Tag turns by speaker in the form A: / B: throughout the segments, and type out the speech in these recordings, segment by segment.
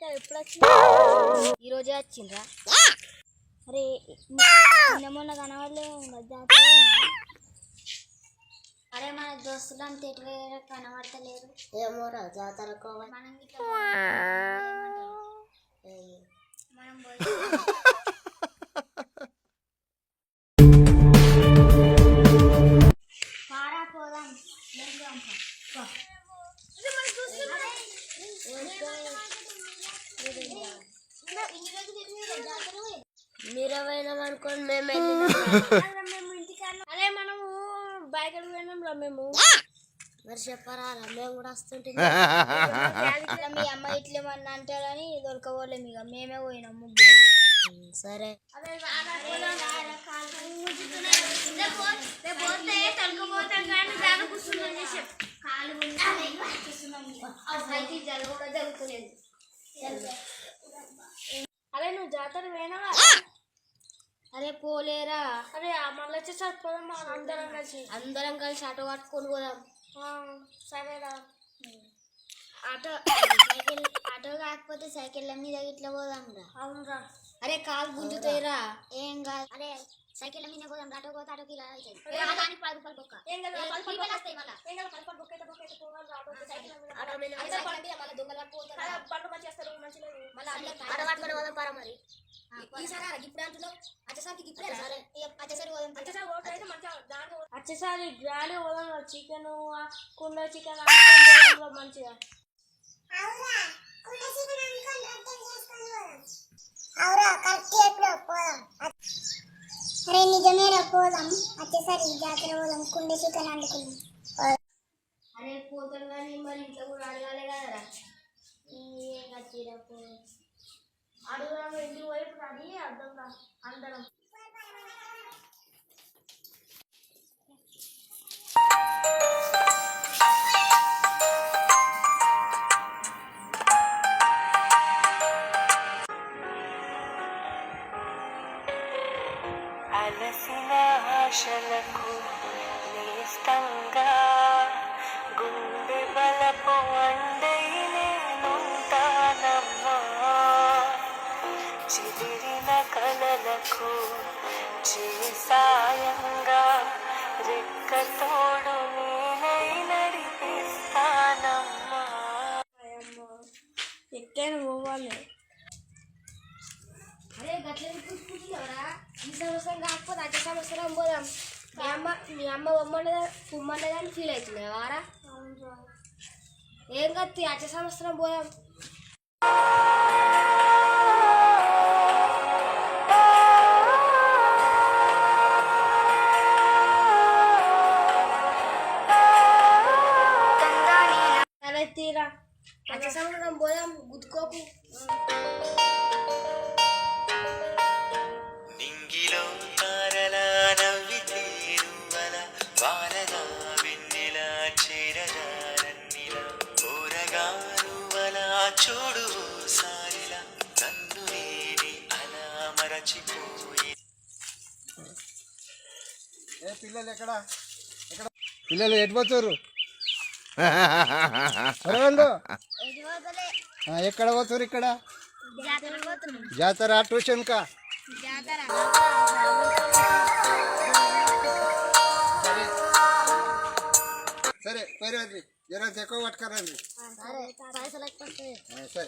A: ఇక్కడ ఎప్పుడు వచ్చింది ఈ రోజే వచ్చిండ్రా? అరే నిన్న మొన్న కనవాళ్ళే జాతర అరే మన దోస్తులు అంత ఎటు వేరే కనబడతలేరు
B: ఏమోరా జాతరకు
A: మనం? మనం పోయి పారా పోదాం వెళ్దాం పా.
B: మీరే పోయినాం అనుకోని మేము
A: అదే మనము బయట పోయినాం రా మేము
B: మరి చెప్పరా మేము కూడా వస్తుంటే
A: మీ అమ్మ ఇట్లేమన్నా అంటారని దొరకబోలేము ఇక మేమే పోయినాం ముగ్గురు.
B: సరే.
A: అరే నువ్వు జాతర పోయినావా? అరే పోలేరా. అరే మళ్ళీ వచ్చేసారి పోదాం అందరం కలిసి.
B: అందరం కలిసి ఆటో పట్టుకొని పోదాం.
A: సరేరా.
B: ఆటో సైకిల్ ఆటో కాకపోతే సైకిళ్ళ మీద ఇట్లా పోదాం రా
A: అవునరా.
B: అరే కాలు గుంజుతాయిరా. ఏం కాదు. అరే సైకిళ్ళ మీద పోదాం ఆటో పోతే ఆటోకి ఇలా అవుతుంది దానికి పది రూపాయలు బొక్క.
A: ఏం కదా
B: ఏ,
A: పది
B: ఫ్రీ
A: పది
B: బస్ వస్తాయి మళ్ళా.
A: ఏం కదా పది పది బొక్క అయితే బొక్క అయితే పోవాలి రా, ఆటో సైకిల్ మీద వచ్చేసారి గ్రాండ్ పోదాం చికెన్ కుండ చికెన్ మంచిగా.
B: అవురా కరెక్ట్ ఎప్పుడు పోదాం. అరే నిజమేరా పోదాం. వచ్చేసరి జాతర పోదాం. కుండ చికెన్ వండుకుందాం.
A: అరే పోతాం కానీ మరి ఇంట్లో కూడా అడగాలి కదరా ఏం కట్టిరా అడుగుదాం అర్థం అందరం
C: అలసిన ఆశలకు నిస్తంగా కలలకు చేసాయంగా రెక్కతోడు నేనై నడిపిస్తానమ్మా.
A: ఎక్కైనా పోవాలి?
B: అరే గట్ల చూసుకుంటున్నావరా ఈ సంవత్సరం కాకపోతే అచ్చే సంవత్సరం పోదాం. మీ అమ్మ మీ అమ్మ బొమ్మండదా పుమ్మండదా అని ఫీల్ అవుతున్నాయి వారా? ఏం కత్తి అచ్చే సంవత్సరం పోదాం.
A: తీరా
B: అచ్చే సంవత్సరం పోదాం గుద్దుకోకు
C: నింగిలో తారలా నవ్వితే నువ్వల వానలా వెన్నెల చేరజారన్నిలా ఊరగా నువ్వలా చూడు సారిలా నన్ను నేనే అలా మరచిపోయి
D: ఏ పిల్లలు ఎక్కడ? ఎక్కడ? పిల్లలు ఎటు పోతారు అరే ఎక్కడ పోతురు ఇక్కడ? జాతర ట్యూషన్ కా? సరే సరే అది జర ఎక్కువ పట్టుకరండి
B: సరే.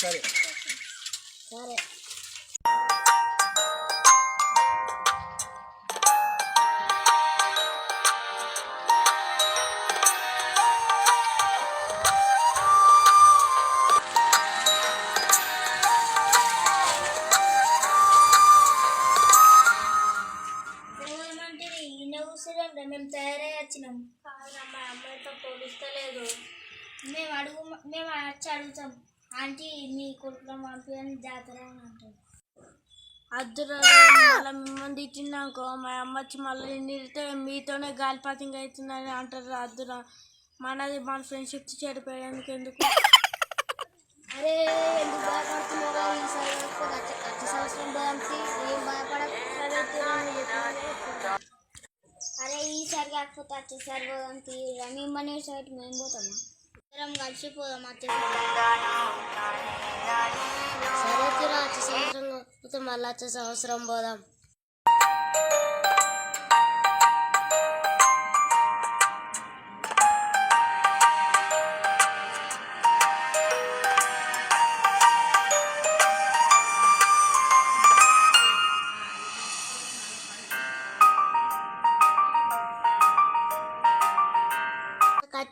D: సరే.
A: కూర్చోండి మేము తయారై వచ్చినాం మా అమ్మాయితో పోలిస్తలేదు మేము అడుగు మేము వచ్చి అడుగుతాం ఆంటీ మీ కొడుకులో పంపించని జాతర అని అంటాం అద్దురా మళ్ళీ మిమ్మల్ని తిట్టినాకో మా అమ్మ వచ్చి మళ్ళీ నిడితే మీతోనే గాలిపాతింగ్ అవుతుందని అంటారు అద్దురా మనది మన ఫ్రెండ్షిప్ చెడిపోయేందుకు ఎందుకు
B: అరే ఎందుకు భయపడుతున్నారా ఈసారి సంవత్సరం. ఏం భయపడకు అరే కాకపోతే వచ్చేసారి పోదాం తీరా మిమ్మల్ని సైడ్ మేము పోతామా
A: అందరం కలిసిపోదాం వచ్చే
E: సరే తీరా వచ్చే సంవత్సరం పోతే మళ్ళీ వచ్చే సంవత్సరం పోదాం.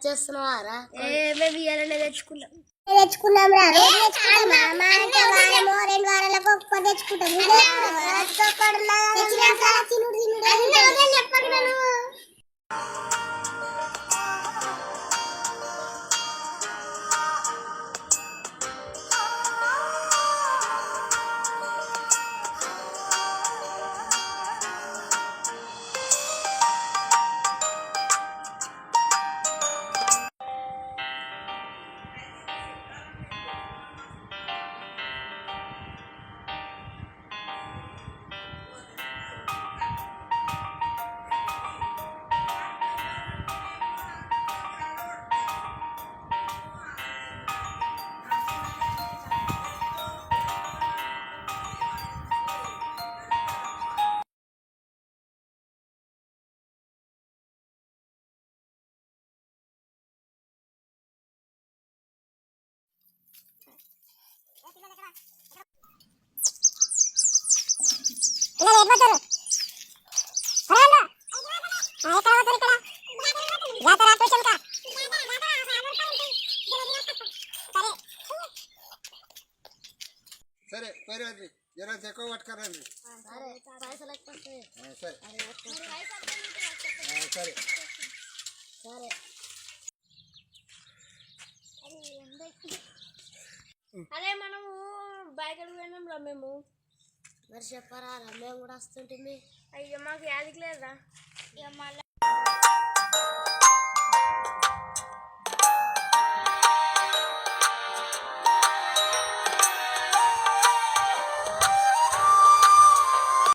E: చేస్తున్నావారా?
A: మేము ఇయ్యాలనే తెచ్చుకున్నాం.
E: తెచ్చుకున్నాం రా? రెండు వారాలకు ఒక్క తెచ్చుకుంటాం.
B: సరే పోయిరండి జర ఎక్కువ పట్టుకరండి. సరే. సరే
A: అదే మనము బయట పోయినాం రా మేము?
E: మరి చెప్పరా మేము కూడా వస్తుంటుంది
A: అయ్యో మాకు యాదికి లేదా? ఇక మళ్ళీ